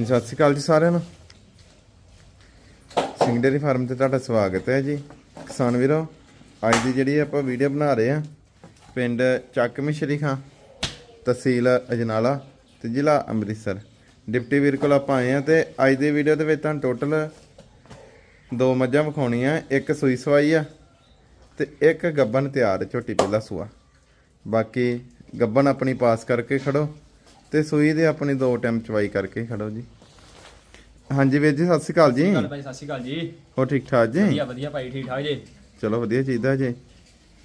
ਹਾਂਜੀ, ਸਤਿ ਸ਼੍ਰੀ ਅਕਾਲ ਜੀ ਸਾਰਿਆਂ ਨੂੰ। ਸਿੰਘ ਡੇਅਰੀ ਫਾਰਮ ਤੇ ਤੁਹਾਡਾ ਸਵਾਗਤ ਹੈ ਜੀ। ਕਿਸਾਨ ਵੀਰੋ ਅੱਜ ਦੀ ਜਿਹੜੀ ਆਪਾਂ ਵੀਡੀਓ ਬਣਾ ਰਹੇ ਆ ਪਿੰਡ ਚੱਕ ਮਿਸ਼ਰੀ ਖਾਂ ਤਹਿਸੀਲ ਅਜਨਾਲਾ ਤੇ ਜ਼ਿਲ੍ਹਾ ਅੰਮ੍ਰਿਤਸਰ। ਡਿਪਟੀ ਵੀਰ ਕੋਲ ਆਪਾਂ ਆਏ ਆ ਤੇ ਅੱਜ ਦੀ ਵੀਡੀਓ ਦੇ ਵਿੱਚ ਤੁਹਾਨੂੰ ਟੋਟਲ ਦੋ ਮੱਝਾਂ ਵਿਖਾਉਣੀਆਂ ਇੱਕ ਸੂਈ ਸਵਾਈ ਆ ਤੇ ਇੱਕ ਗੱਬਨ ਤਿਆਰ ਝੋਟੀ ਪਹਿਲਾ ਸੂਆ। ਬਾਕੀ ਗੱਬਨ ਆਪਣੀ ਪਾਸ ਕਰਕੇ ਖੜੋ। ਤੇ ਸੂਈ ਦੇ ਆਪਣੀ ਦੋ ਟਾਈਮ ਚਵਾਈ ਕਰਕੇ ਖੜੋ ਜੀ। ਹਾਂਜੀ ਵੀਰ ਜੀ ਸਤਿ ਸ਼੍ਰੀ ਅਕਾਲ ਜੀ। ਗੱਲ ਭਾਈ ਸਤਿ ਸ਼੍ਰੀ ਅਕਾਲ ਜੀ। ਹੋ ਠੀਕ ਠਾਕ ਜੀ? ਵਧੀਆ ਵਧੀਆ ਭਾਈ ਠੀਕ ਠਾਕ ਜੀ। ਚਲੋ ਵਧੀਆ ਚਾਹੀਦਾ ਜੀ।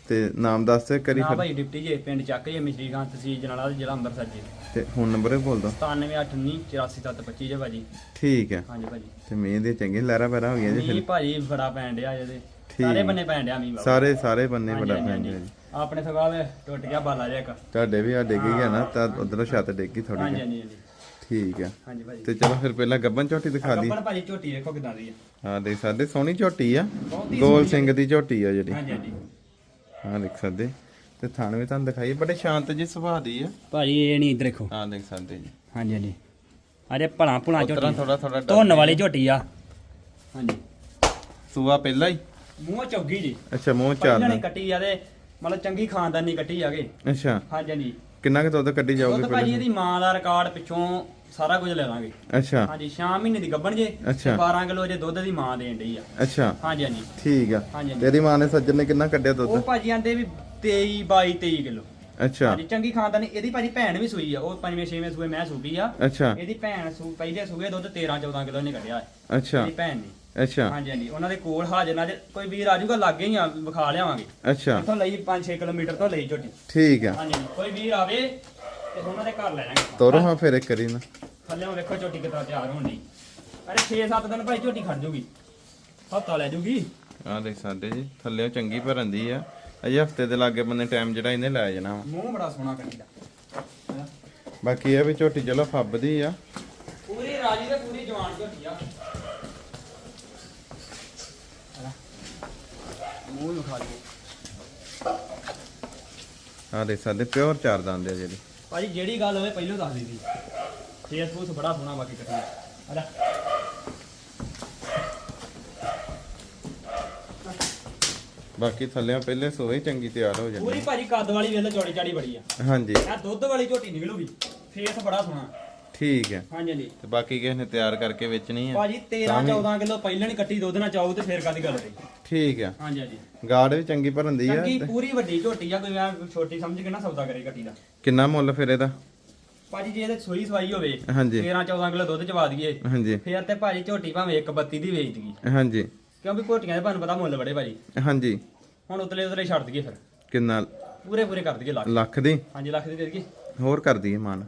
ਤੇ ਨਾਮ ਦੱਸ ਤੇ ਕਰੀ ਨਾ ਭਾਈ ਡਿਪਟੀ ਜੀ ਪਿੰਡ ਚੱਕ ਜੀ ਮਿਸ਼ਰੀ ਖਾਂ ਤਹਿਸੀਲ ਜਨਾਲਾ ਜ਼ਿਲ੍ਹਾ ਅੰਮ੍ਰਿਤਸਰ ਜੀ। ਤੇ ਹੁਣ ਨੰਬਰ ਬੋਲ ਦੋ 9789847725 ਜੀ ਭਾਜੀ। ਠੀਕ ਹੈ ਹਾਂਜੀ ਭਾਜੀ। ਤੇ ਮੀਂਹ ਦੇ ਚੰਗੇ ਲਹਿਰਾ ਪੈਰਾ ਹੋ ਗਈਆਂ ਜੀ ਮੀਂਹ ਫਿਰ ਭਾਜੀ ਬੜਾ ਪੈਣ ਡਿਆ। ਸਾਰੇ ਬੰਨੇ ਪੈਣ ਡਿਆ ਮੀਂਹ ਬਾਬਾ। ਸਾਰੇ ਸਾਰੇ ਬੰਨੇ ਬੜਾ ਹਾਂਜੀ। ਜੀ। ਆਪਣੇ ਸਵਾਲ ਟੁੱਟ ਗਿਆ ਬਾਲਾ ਜਿਹਾ ਇੱਕ। ਤੁਹਾਡੇ ਵੀ ਆ ਡਿੱਗੀ ਗਿਆ ਨਾ ਤਾਂ ਉਧਰੋਂ ਛੱਤ ਡਿੱਗੀ ਥੋੜੀ ਹਾਂਜੀ ਜਿਹੀ। ਹਾਂਜੀ ਹਾਂਜੀ। ਠੀਕ ਹੈ ਹਾਂਜੀ ਭਾਜੀ। ਤੇ ਚਲੋ ਫਿਰ ਪਹਿਲਾਂ ਗੱਬਨ ਝੋਟੀ ਦਿਖਾ ਦੀ। ਕੱਪੜ ਭਾਜੀ ਝੋਟੀ ਦੇਖੋ ਕਿਦਾਂ ਦੀ ਆ। ਹਾਂ ਦੇਖ ਸਕਦੇ ਸੋਹਣੀ ਝੋਟੀ ਆ। ਬਹੁਤ ਹੀ ਗੋਲ ਸਿੰਘ ਦੀ ਝੋਟੀ ਆ ਜਿਹੜੀ। ਹਾਂਜੀ ਹਾਂਜੀ। ਹਾਂ ਦੇਖ ਸਕਦੇ। ਤੇ ਥਣ ਵੀ ਤੁਹਾਨੂੰ ਦਿਖਾਈ ਬੜੇ ਸ਼ਾਂਤ ਜੀ ਸੁਭਾਅ ਦੀ ਆ। ਭਾਜੀ ਇਹ ਨਹੀਂ ਇੱਧਰ ਦੇਖੋ। ਹਾਂ ਦੇਖ ਸਕਦੇ ਜੀ। ਹਾਂਜੀ ਹਾਂਜੀ। ਅਰੇ ਭਲਾ ਭੁਲਾ ਉਤਰਾ ਝੋਟੀ। ਥੋੜਾ ਥੋੜਾ ਧੁੰਨ ਵਾਲੀ ਝੋਟੀ ਆ। ਹਾਂਜੀ। ਸੂਆ ਪਹਿਲਾਂ ਹੀ? ਮੂੰਹ ਚੌਗੀ ਜੀ। ਅੱਛਾ ਮੂੰਹ ਚਾਰ ਕੱਟੀ ਆ ਤੇ ਮਤਲਬ ਚੰਗੀ ਖਾਨਦਾਨੀ ਕੱਟੀ ਆਗੇ ਅੱਛਾ। ਹਾਂਜੀ ਹਾਂਜੀ। ਕਿੰਨਾ ਕੁ ਦੁੱਧ ਕੱਢੀ ਜਾਓਗੇ ਦੁੱਧ ਭਾਜੀ ਪਹਿਲਾਂ ਇਹਦੀ ਮਾਂ ਦਾ ਰਿਕਾਰਡ ਪਿੱਛੋਂ ਸਾਰਾ ਕੁਝ ਲੈ ਲਾਂਗੇ ਅੱਛਾ। ਹਾਂਜੀ 6 ਮਹੀਨੇ ਦੀ ਗੱਭਣ ਜੇ ਅੱਛਾ। 12 ਕਿਲੋ ਜੇ ਦੁੱਧ ਦੀ ਮਾਂ ਦੇਣ ਡਈ ਆ। ਅੱਛਾ। ਹਾਂਜੀ ਹਾਂਜੀ। ਠੀਕ ਆ। ਹਾਂਜੀ, ਹਾਂਜੀ। ਤੇਰੀ ਮਾਂ ਨੇ ਸੱਜਣ ਨੇ ਕਿੰਨਾ ਕੱਢਿਆ ਉਹ ਦੁੱਧ ਭਾਜੀ ਆਂਦੇ ਵੀ 23 22 23 ਕਿਲੋ। ਅੱਛਾ। ਹਾਂਜੀ ਚੰਗੀ ਖਾਨਦਾਨੀ ਇਹਦੀ ਭਾਜੀ ਭੈਣ ਵੀ ਸੂਈ ਆ। ਉਹ ਪੰਜਵੇਂ ਛੇਵੇਂ ਸੂਏ ਮੈਂ ਸੂਪੀ ਆ। ਅੱਛਾ। ਇਹਦੀ ਭੈਣ ਸੂ ਪਹਿਲੇ ਸੂਏ ਦੁੱਧ 13 14 ਕਿਲੋ ਨੇ ਕੱਢਿਆ। ਹੈ ਅੱਛਾ। ਇਹਦੀ ਭੈਣ ਨੇ। ਅੱਛਾ। ਹਾਂਜੀ ਹਾਂਜੀ। ਉਹਨਾਂ ਦੇ ਕੋਲ ਹਾਜ਼ਰ ਨਾਲ ਕੋਈ ਵੀਰ ਆਜੂਗਾ ਲਾਗੇ ਹੀ ਆ ਵਿਖਾ ਲਿਆਵਾਂਗੇ। ਅੱਛਾ। ਇੱਥੋਂ ਲਈ 5-6 ਕਿਲੋਮੀਟਰ ਤੋਂ ਲਈ ਝੋਟੀ। ਠੀਕ ਆ। ਹਾਂਜੀ ਕੋਈ ਵੀਰ ਆਵੇ ਤੇ ਉਹਨਾਂ ਦੇ ਘਰ ਲੈ ਜਾਾਂਗੇ ਤੋਰੋ ਹਾਂ ਫਿਰ ਇੱਕ ਕਰੀ ਨਾ। ਥੱਲੇ ਵੇਖੋ ਝੋਟੀ ਕਿੱਦਾਂ ਤਿਆਰ ਹੋਣ ਅਰੇ 6-7 ਦਿਨ ਭਾਈ ਝੋਟੀ ਖੜ ਜੂਗੀ। ਹਫਤਾ ਲੈ ਜੂਗੀ। ਆ ਦੇਖ ਸਕਦੇ ਜੀ ਥੱਲੇ ਚੰਗੀ ਭਰਨ ਦੀ ਆ। ਅਜੇ ਹਫ਼ਤੇ ਦੇ ਲਾਗੇ ਬੰਨੇ ਟਾਈਮ ਜਿਹੜਾ ਇਹਨੇ ਲੈ ਜਾਣਾ ਵਾ। ਮੂੰਹ ਬੜਾ ਸੋਹਣਾ ਕੱਢੀ ਦਾ ਬਾਕੀ ਇਹ ਵੀ ਝੋਟੀ ਚਲੋ ਫੱਬਦੀ ਆ। ਪੂਰੀ ਰਾਜੀ ਤੇ ਪੂਰੀ ਜਵਾਨ ਝੋਟੀ ਆ ਮੂੰਹ ਵਿਖਾ ਦਿਓ ਆ ਦੇਖ ਸਕਦੇ ਪਿਓਰ ਚਾਰ ਦੰਦ ਆ ਜਿਹੜੀ। ਭਾਜੀ ਜਿਹੜੀ ਗੱਲ ਹੋਵੇ ਪਹਿਲਾਂ ਦੱਸ ਦਿੱਤੀ ਫੇਸ ਫੂਸ ਬੜਾ ਸੋਹਣਾ ਬਾਕੀ ਕੱਟੀ ਅਰੇ ਬਾਕੀ ਥੱਲੇ ਪਹਿਲੇ ਸੋਹੀ ਚੰਗੀ ਤਿਆਰ ਹੋ ਪੂਰੀ ਜਾਂਦੀ ਭਾਜੀ ਕੱਦ ਵਾਲੀ ਵੇਲੇ ਚੌੜੀ ਚਾੜੀ ਬੜੀ ਆ। ਹਾਂਜੀ। ਆ ਦੁੱਧ ਵਾਲੀ ਝੋਟੀ ਨਿਕਲੂਗੀ। ਫੇਸ ਬੜਾ ਸੋਹਣਾ। ਠੀਕ ਹੈ। ਹਾਂਜੀ ਹਾਂਜੀ। ਤੇ ਬਾਕੀ ਕਿਸੇ ਨੇ ਤਿਆਰ ਕਰਕੇ ਵੇਚਣੀ ਆ ਭਾਜੀ 13 14 ਕਿਲੋ ਪਹਿਲਾਂ ਨਹੀਂ ਕੱਟੀ ਦੁੱਧ ਨਾਲ ਚਾਹੂ ਤੇ ਫੇਰ ਕਾਦੀ ਗੱਲ ਰਹੀ ਠੀਕ ਆ ਹਾਂਜੀ ਹਾਂਜੀ। ਗਾੜ ਵੀ ਚੰਗੀ ਭਰਨ ਦੀ ਆ ਚੰਗੀ ਪੂਰੀ ਵੱਡੀ ਝੋਟੀ ਆ ਕੋਈ ਐਂ ਛੋਟੀ ਸਮਝ ਕੇ ਨਾ ਸੌਦਾ ਕਰੇ ਕੱਟੀ ਦਾ। ਕਿੰਨਾ ਮੁੱਲ ਫਿਰ ਇਹਦਾ? ਭਾਜੀ ਜੇ ਇਹਦੇ ਸੋਈ ਸਵਾਈ ਹੋਵੇ ਹਾਂਜੀ। 13 14 ਕਿਲੋ ਦੁੱਧ ਚਵਾ ਦਈਏ ਹਾਂਜੀ। ਫੇਰ ਤੇ ਭਾਜੀ ਝੋਟੀ ਭਾਵੇਂ 132 ਦੀ ਵੇਚ ਦਈਏ। ਹਾਂਜੀ। ਕਿਉਂਕਿ ਝੋਟੀਆਂ ਦੇ ਤੁਹਾਨੂੰ ਪਤਾ ਮੁੱਲ ਬੜੇ ਭਾਜੀ। ਹਾਂਜੀ। ਹੁਣ ਉਤਲੇ ਉਤਲੇ ਛੱਡ ਦਈਏ ਫਿਰ। ਕਿੰਨਾ? ਪੂਰੇ ਪੂਰੇ ਕਰ ਦਈਏ ਲੱਖ। ਲੱਖ ਦੀ? ਹਾਂਜੀ ਲੱਖ ਦੀ ਦੇ ਦਈਏ। ਹੋਰ ਕਰ ਦਈਏ ਮਾਨ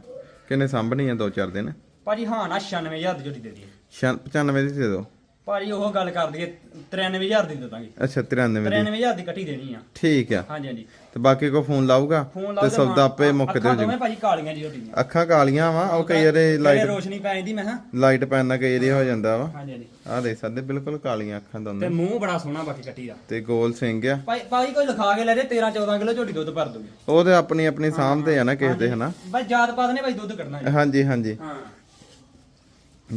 ਕਿੰਨੇ ਸਾਂਭਣੀ ਆ ਦੋ ਚਾਰ ਦਿਨ? ਭਾਜੀ ਹਾਂ ਨਾ 96000 ਦੀ ਝੋਟੀ ਦੇ ਦਈਏ। 95 ਦੀ ਦੇ ਦਿਓ। ਭਾਜੀ ਉਹ ਗੱਲ ਕਰ ਦਈਏ 93000 ਦੀ ਦੇ ਦਾਂਗੇ। ਅੱਛਾ 93 ਦੀ। 93000 ਦੀ ਕੱਟੀ ਦੇਣੀ ਆ। ਠੀਕ ਆ। ਹਾਂਜੀ ਹਾਂਜੀ। ਤੇ ਬਾਕੀ ਕੋ ਫੋਨ ਲਾਊਗਾ? ਤੇ ਸੌਦਾ ਆਪੇ ਮੁੱਕ ਦੇ ਦੋਵੇਂ ਭਾਜੀ ਕਾਲੀਆਂ ਜੀ ਅੱਖਾਂ ਕਾਲੀਆਂ ਵਾ ਉਹ ਕਈ ਵਾਰੇ ਲਾਈਟ ਰੋਸ਼ਨੀ ਪੈ ਜਾਂਦੀ ਮੈਂ ਹਾਂ ਲਾਈਟ ਪੈਣ ਨਾਲ ਕਈ ਵਾਰੀ ਹੋ ਜਾਂਦਾ ਵਾ। ਹਾਂਜੀ ਹਾਂਜੀ। ਆਹ ਦੇਖ ਸਕਦੇ ਬਿਲਕੁਲ ਕਾਲੀਆਂ ਅੱਖਾਂ ਤੇ ਦੋਨੇ ਮੂੰਹ ਬੜਾ ਸੋਹਣਾ ਬਾਕੀ ਕੱਟੀ ਦਾ। ਤੇ ਗੋਲ ਸਿੰਘ ਆ। ਭਾਈ ਭਾਈ ਕੋਈ ਲਿਖਾ ਕੇ ਲੈ ਜੇ 13 14 ਕਿਲੋ ਝੋਟੀ ਦੁੱਧ ਭਰ ਦੂਗੀ। ਉਹ ਤੇ ਆਪਣੀ ਆਪਣੀ ਸਾਂਭਦੇ ਆ ਨਾ ਕਿਸੇ ਦੇ ਹਨਾ? ਬਸ ਜਾਤ ਪਾਤ ਨੇ ਭਾਈ ਦੁੱਧ ਕੱਢਣਾ ਹਾਂਜੀ ਹਾਂਜੀ। ਹਾਂ।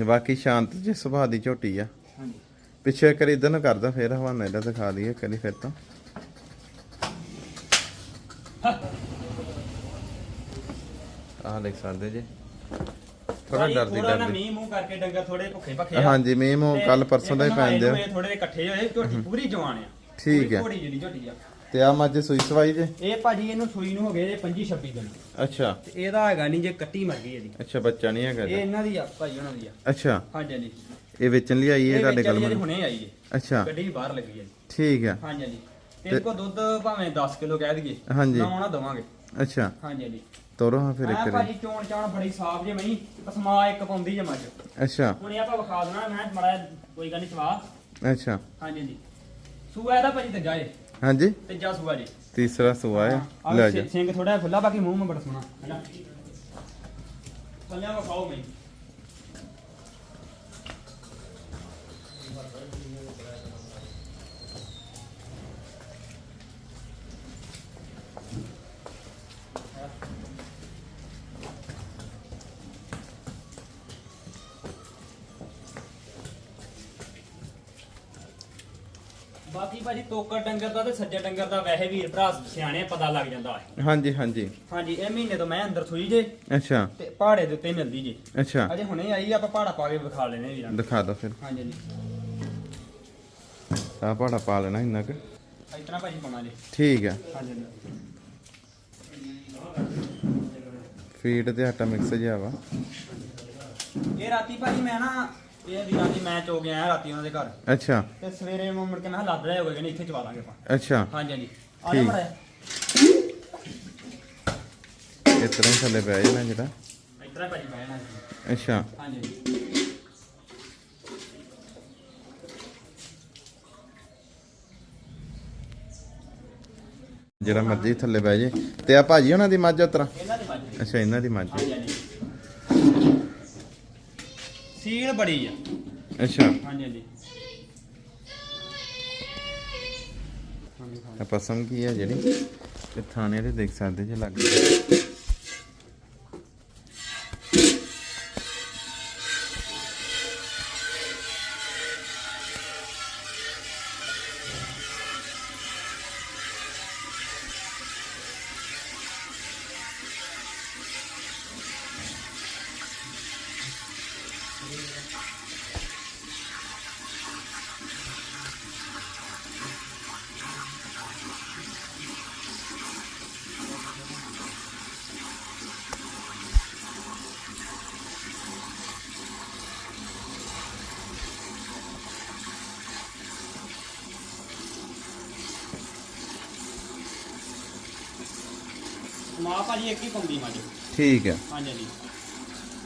ਬਾਕੀ ਸ਼ਾਂਤ ਜਿਹੇ ਸੁਭਾਅ ਦੀ ਝੋਟੀ ਆ। ਹਾਂਜੀ। ਪਿੱਛੇ ਕਰੀ ਇਧਰ ਨੂੰ ਕਰਦਾ ਫੇਰ ਹਵਾਨਾ ਇਹਦਾ ਦਿਖਾ ਦਈਏ ਕਰੀ ਫਿਰ ਤੋਂ। ਆਹ ਦੇਖ ਸਕਦੇ ਜੀ। ਥੋੜਾ ਥੋੜ੍ਹਾ ਨਾ ਡਰਦੀ। ਮੀਂਹ ਮੂੰਹ ਕਰਕੇ ਡੰਗਰ ਥੋੜੇ ਭੁੱਖੇ ਭੱਖੇ ਆ। ਹਾਂਜੀ ਮੀਂਹ ਮੂੰਹ ਕੱਲ ਪਰਸੋਂ ਦਾ ਹੀ ਪੈਂਦੇ ਆ। ਥੋੜੇ ਇਕੱਠੇ ਹੋਏ ਝੋਟੀ ਪੂਰੀ ਜਵਾਨ ਆ। ਠੀਕ ਹੈ। ਥੋੜੀ ਜਿਹੜੀ ਝੋਟੀ ਆ। ਤੇ ਆ ਮੱਝ ਸੂਈ ਸਵਾਈ ਜੇ? ਇਹ ਭਾਜੀ ਇਹਨੂੰ ਸੂਈ ਨੂੰ ਹੋ ਗਏ 25 26 ਦਿਨ। ਅੱਛਾ। ਤੇ ਇਹਦਾ ਹੈਗਾ ਨਹੀਂ ਜੇ ਕੱਟੀ ਮਰ ਗਈ ਇਹਦੀ। ਅੱਛਾ ਬੱਚਾ ਨਹੀਂ ਹੈਗਾ ਇਹ। ਇਹਨਾਂ ਦੀ ਆ ਭਾਈ ਉਹਨਾਂ ਦੀ ਆ। ਅੱਛਾ। ਹਾਂਜੀ ਹਾਂਜੀ। ਇਹ ਵੇਚਣ ਲਈ ਆਈ ਹੈ ਤੁਹਾਡੇ ਕੋਲ ਮੈਨੂੰ ਹੁਣੇ ਆਈ ਹੈ। ਅੱਛਾ। ਗੱਡੀ ਬਾਹਰ ਲੱਗੀ ਹੈ ਜੀ। ਠੀਕ ਆ ਹਾਂਜੀ ਹਾਂਜੀ। ਤੇ ਕੋਲ ਦੁੱਧ ਭਾਵੇਂ 10 ਕਿਲੋ ਕਹਿ ਦਈਏ ਹਾਂਜੀ। ਲਾਉਣਾ ਦਵਾਂਗੇ। ਅੱਛਾ। ਹਾਂਜੀ ਹਾਂਜੀ। ਤੋਰੋ ਹਾਂ ਫਿਰ ਇੱਕ ਭਾਜੀ ਵਾਰੀ। ਚੋਣ ਚਾਣ ਬੜੀ ਸਾਫ਼ ਜੇ ਮਈ ਪਸਮਾ ਇੱਕ ਪਾਉਂਦੀ ਜੇ ਮੱਝ। ਅੱਛਾ। ਹੁਣ ਇਹ ਆਪਾਂ ਵਿਖਾ ਦੇਣਾ ਮੈਂ ਮੜਾ ਕੋਈ ਗੱਲ ਨਹੀਂ ਚਵਾ ਅੱਛਾ। ਹਾਂਜੀ ਹਾਂਜੀ। ਸੂਆ ਇਹਦਾ ਭਾਜੀ ਤੇ ਜਾਏ ਹਾਂਜੀ। ਤੇ ਜਾ ਸੂਆ ਜੀ। ਤੀਸਰਾ ਸੂਆ ਹੈ। ਲੈ ਜਾ। ਸਿੰਘ ਥੋੜਾ ਫੁੱਲਾ ਬਾਕੀ ਮੂੰਹ ਮੇ ਬੜਾ ਸੋਹਣਾ। ਹੈਨਾ ਥੱਲੇ ਵਿਖਾਓ ਮੈਂ ਬਾਕੀ ਭਾਜੀ ਤੋਕੜ ਡੰਗਰ ਦਾ ਤੇ ਸੱਜੇ ਡੰਗਰ ਦਾ ਵੈਸੇ ਵੀਰ ਭਰਾ ਸਿਆਣੇ ਪਤਾ ਲੱਗ ਜਾਂਦਾ ਹੈ। ਹਾਂਜੀ ਹਾਂਜੀ। ਹਾਂਜੀ ਇਹ ਮਹੀਨੇ ਤੋਂ ਮੈਂ ਅੰਦਰ ਸੂਈ ਜੇ ਅੱਛਾ। ਤੇ ਪਹਾੜੇ ਦੇ ਉੱਤੇ ਮਿਲਦੀ ਜੇ। ਅੱਛਾ। ਅਜੇ ਹੁਣੇ ਆਈ ਆਪਾਂ ਪਹਾੜਾ ਪਾ ਕੇ ਵਿਖਾ ਲੈਨੇ ਵੀਰਾਂ। ਦਿਖਾ ਦਿਓ ਫਿਰ। ਹਾਂਜੀ ਜੀ ਆ ਪਹਾੜਾ ਪਾ ਲੈਣਾ ਇੰਨਾ ਕੁ। ਤਰ੍ਹਾਂ ਭਾਜੀ ਪਾਉਣਾ ਜੇ। ਠੀਕ ਹੈ। ਹਾਂਜੀ। ਫੀਡ ਤੇ ਆਟਾ ਮਿਕਸ ਜਿਹਾ ਵਾ। ਇਹ ਰਾਤੀ ਭਾਜੀ ਮੈਂ ਨਾ ਇਹ ਵੀਰਾਂ ਦੀ ਮੈਚ ਹੋ ਗਿਆ ਰਾਤੀ ਉਹਨਾਂ ਦੇ ਘਰ। ਅੱਛਾ। ਤੇ ਸਵੇਰੇ ਮੈਂ ਮੁੜ ਕੇ ਮੈਂ ਕਿਹਾ ਲੱਦ ਰਿਹਾ ਹੋਗਾ ਕਿ ਨਹੀਂ ਇੱਥੇ ਚਵਾ ਦਾਂਗੇ ਆਪਾਂ। ਅੱਛਾ। ਹਾਂਜੀ ਹਾਂਜੀ। ਆ ਜਾ ਠੀਕ। ਮੜਾ ਇਸ ਤਰ੍ਹਾਂ ਹੀ ਥੱਲੇ ਪੈ ਜਾਣਾ ਜਿਹੜਾ। ਇਸ ਤਰ੍ਹਾਂ ਭਾਜੀ ਬਹਿਣਾ ਜੀ। ਅੱਛਾ। ਹਾਂਜੀ। ਹਾਂਜੀ ਜਿਹੜਾ ਮਰਜ਼ੀ ਥੱਲੇ ਬਹਿ ਜੇ। ਤੇ ਆ ਭਾਜੀ ਉਹਨਾਂ ਦੀ ਮੱਝ ਉਤਰਾ ਇਹਨਾਂ ਦੀ ਮੱਝ। ਅੱਛਾ ਇਹਨਾਂ ਦੀ ਮੱਝ। ਹਾਂਜੀ ਹਾਂਜੀ। ਸੀਲ ਬੜੀ ਆ। ਅੱਛਾ। ਹਾਂਜੀ ਹਾਂਜੀ। ਆ ਪਸਮ ਕੀ ਹੈ ਜਿਹੜੀ ਤੇ ਥਾਣੇ ਤੇ ਦੇਖ ਸਕਦੇ ਜੇ ਲੱਗ ਮਾਂ ਭਾਜੀ ਇੱਕ ਹੀ ਪਾਉਂਦੀ ਮੱਝ ਠੀਕ ਹੈ। ਹਾਂਜੀ ਹਾਂਜੀ।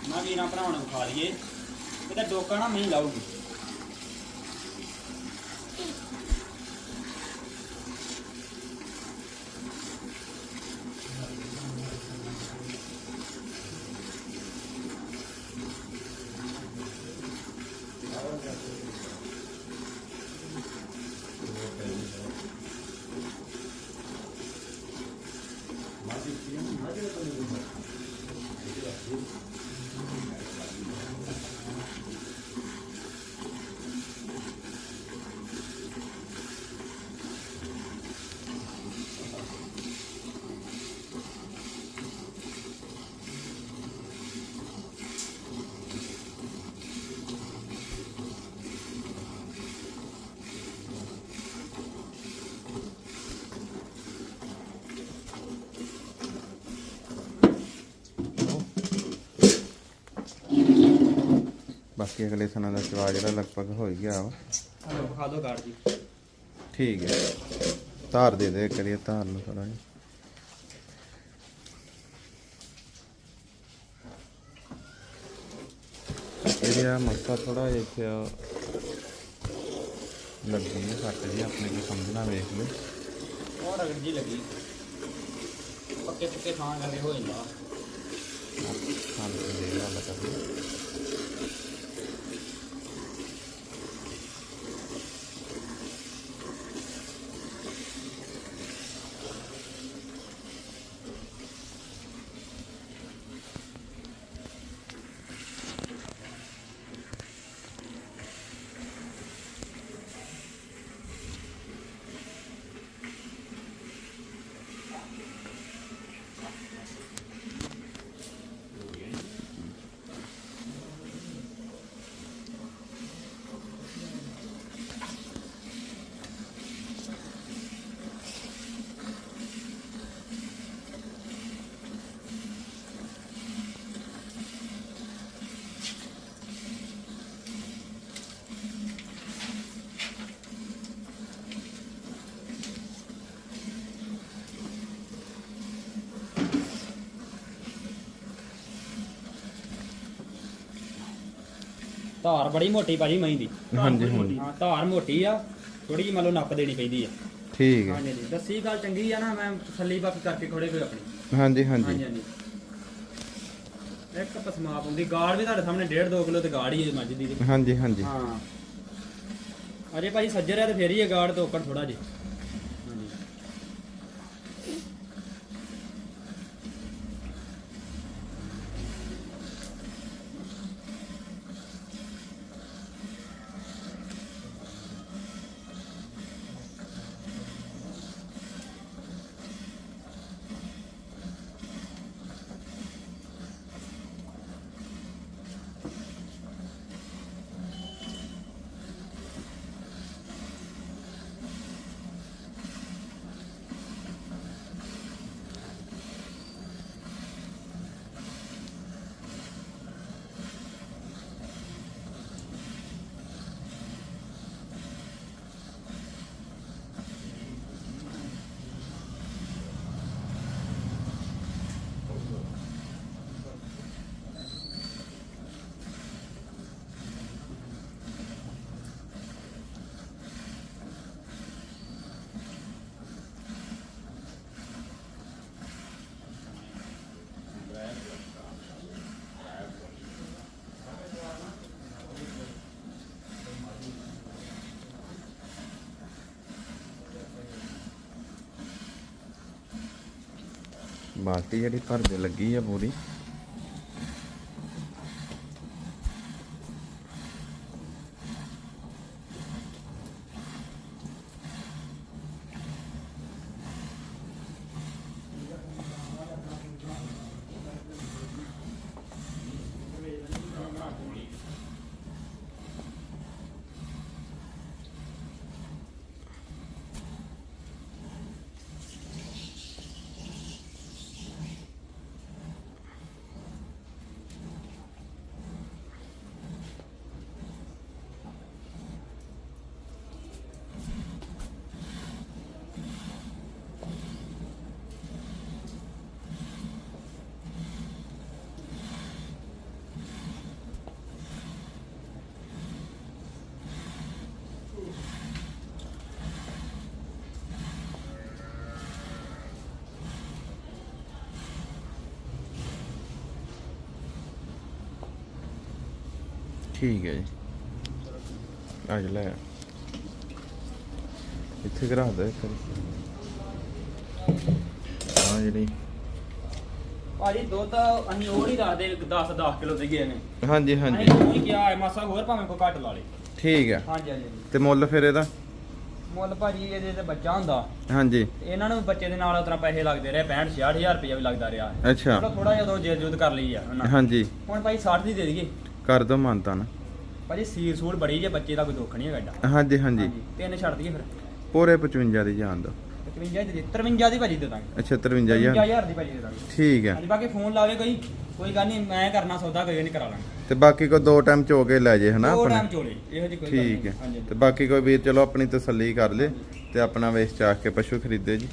ਮੈਂ ਵੀਰਾਂ ਭਰਾਵਾਂ ਨੂੰ ਵਿਖਾ ਲਈਏ। ਇਹਦਾ ਡੋਕਾ ਨਾ ਮਹੀਂ ਲਾਊਗੀ। 마지막 한 번만 해 주세요. ਬਾਕੀ ਅਗਲੇ ਸਨਾਂ ਦਾ ਚਵਾ ਜਿਹੜਾ ਲਗਭਗ ਹੋ ਹੀ ਗਿਆ ਵਾ। ਵਿਖਾ ਦਿਓ ਕਾਰਡ ਜੀ। ਠੀਕ ਹੈ। ਧਾਰ ਦੇ ਦੇ ਕਰੀਏ ਧਾਰ ਨੂੰ ਥੋੜਾ ਜਿਹਾ। ਇਹਦਾ ਮੱਥਾ ਥੋੜਾ ਇੱਥੇ ਲੱਗੀ ਹੈ ਸੱਟ ਜੀ ਆਪਣੇ ਕੋਲ ਸਮਝਣਾ ਵੇਖ ਲਓ। ਉਹ ਰਗੜ ਜੀ ਲੱਗੀ। ਪੱਕੇ ਪੱਕੇ ਥਾਂ ਕਰਕੇ ਹੋ ਜਾਂਦਾ। ਹਾਂ ਦੇ ਗੱਲ ਕਰਦੇ ਧਾਰ ਬੜੀ ਮੋਟੀ ਭਾਜੀ ਮਹੀਂ ਦੀ। ਹਾਂਜੀ ਹਾਂਜੀ। ਹਾਂ ਧਾਰ ਮੋਟੀ ਆ ਥੋੜੀ ਜਿਹੀ ਮੰਨ ਲਓ ਨੱਪ ਦੇਣੀ ਪੈਂਦੀ ਆ। ਠੀਕ ਹੈ ਹਾਂਜੀ ਹਾਂਜੀ। ਦੱਸੀ ਗੱਲ ਚੰਗੀ ਆ ਨਾ ਮੈਂ ਥੱਲੀ ਬਾਕੀ ਕਰਕੇ ਥੋੜੇ ਕੋਈ ਆਪਣੀ। ਹਾਂਜੀ ਹਾਂਜੀ। ਹਾਂਜੀ ਹਾਂਜੀ। ਇੱਕ ਪਸਮਾ ਪਾਉਂਦੀ ਗਾੜ ਵੀ ਤੁਹਾਡੇ ਸਾਹਮਣੇ 1.5 2 ਕਿਲੋ ਤੇ ਗਾੜ ਹੀ ਹੈ ਮੱਝ ਦੀ। ਤੇ। ਹਾਂਜੀ ਹਾਂਜੀ। ਹਾਂ। ਅਜੇ ਭਾਜੀ ਸੱਜਰ ਆ ਤੇ ਫੇਰ ਹੀ ਇਹ ਗਾੜ ਤੋਂ ਉੱਕੜ ਥੋੜਾ ਜੇ ਬਾਲਟੀ ਜਿਹੜੀ ਭਰਦੇ ਲੱਗੀ ਆ ਪੂਰੀ। ਠੀਕ ਹੈ ਜੀ। ਅੱਜ ਲੈ। ਆ। ਇੱਥੇ ਕਰਾ ਦੇ ਇੱਕ ਆ ਜਿਹੜੀ ਭਾਜੀ ਦੁੱਧ ਅਸੀਂ ਉਹ ਨਹੀਂ ਰੱਖਦੇ 10 10 ਕਿਲੋ ਦੇ ਗਏ ਨੇ। ਹਾਂਜੀ ਅਸੀਂ ਹਾਂਜੀ ਉਹ ਹੀ ਕਿਹਾ ਹੈ ਮਾਸਾ ਹੋਰ ਭਾਵੇਂ ਕੋਈ ਘੱਟ ਲਾ ਲੇ। ਠੀਕ ਹੈ। ਹਾਂਜੀ ਹਾਂਜੀ ਤੇ ਮੁੱਲ ਫਿਰ ਇਹਦਾ? ਮੁੱਲ ਭਾਜੀ ਇਹਦੇ ਤੇ ਬੱਚਾ ਹੁੰਦਾ। ਹਾਂਜੀ। ਇਹਨਾਂ ਨੂੰ ਬੱਚੇ ਦੇ ਨਾਲ ਉਤਰਾ ਪੈਸੇ ਲੱਗਦੇ ਰਹੇ 65 66000 ਰੁਪਇਆ ਵੀ ਲੱਗਦਾ ਰਿਹਾ। ਅੱਛਾ। ਥੋੜਾ ਜਿਹਾ ਜੁਦ ਕਰ ਲਈ ਆ ਉਹਨਾਂ ਹਾਂਜੀ। ਹੁਣ ਭਾਈ 60 ਦੀ ਦੇ ਦਈਏ। ਕਰ ਦੋ ਮਾਨਤਾ ਨਾ। ਭਾਜੀ ਸੀਰ ਸੂਲ ਬੜੀ ਜੇ ਬੱਚੇ ਦਾ ਕੋਈ ਦੁੱਖ ਨਹੀਂ ਹੈਗਾ ਏਡਾ। ਹਾਂਜੀ ਹਾਂਜੀ। ਤਿੰਨ ਛੱਡ ਦਈਏ ਫਿਰ। ਪੂਰੇ 55 ਦੀ ਜਾਣ ਦੋ। 55 ਦੀ 53 ਦੀ ਭਾਜੀ ਦੇ ਦਾਂਗੇ। ਅੱਛਾ 53000 55000 ਦੀ ਭਾਜੀ ਦੇ ਦਾਂਗੇ। ਠੀਕ ਹੈ। ਹਾਂਜੀ ਬਾਕੀ ਫੋਨ ਲਾਵੇ ਕੋਈ ਕੋਈ ਗੱਲ ਨਹੀਂ ਮੈਂ ਕਰਨਾ ਸੌਦਾ ਕੋਈ ਨਹੀਂ ਕਰਾ ਲਾਂਗੇ। ਤੇ ਬਾਕੀ ਕੋ ਦੋ ਟਾਈਮ ਚੋ ਕੇ ਲੈ ਜੇ ਹਨਾ ਆਪਣੇ? ਟਾਈਮ ਚੋਲੇ ਇਹੋ ਜੀ ਕੋਈ ਠੀਕ ਹੈ। ਤੇ ਬਾਕੀ ਕੋਈ ਵੀਰ ਚਲੋ ਆਪਣੀ ਤਸੱਲੀ ਕਰ ਲੇ ਤੇ ਆਪਣਾ ਵੇਚ ਚਾਕ ਕੇ ਪਸ਼ੂ ਖਰੀਦੇ ਜੀ।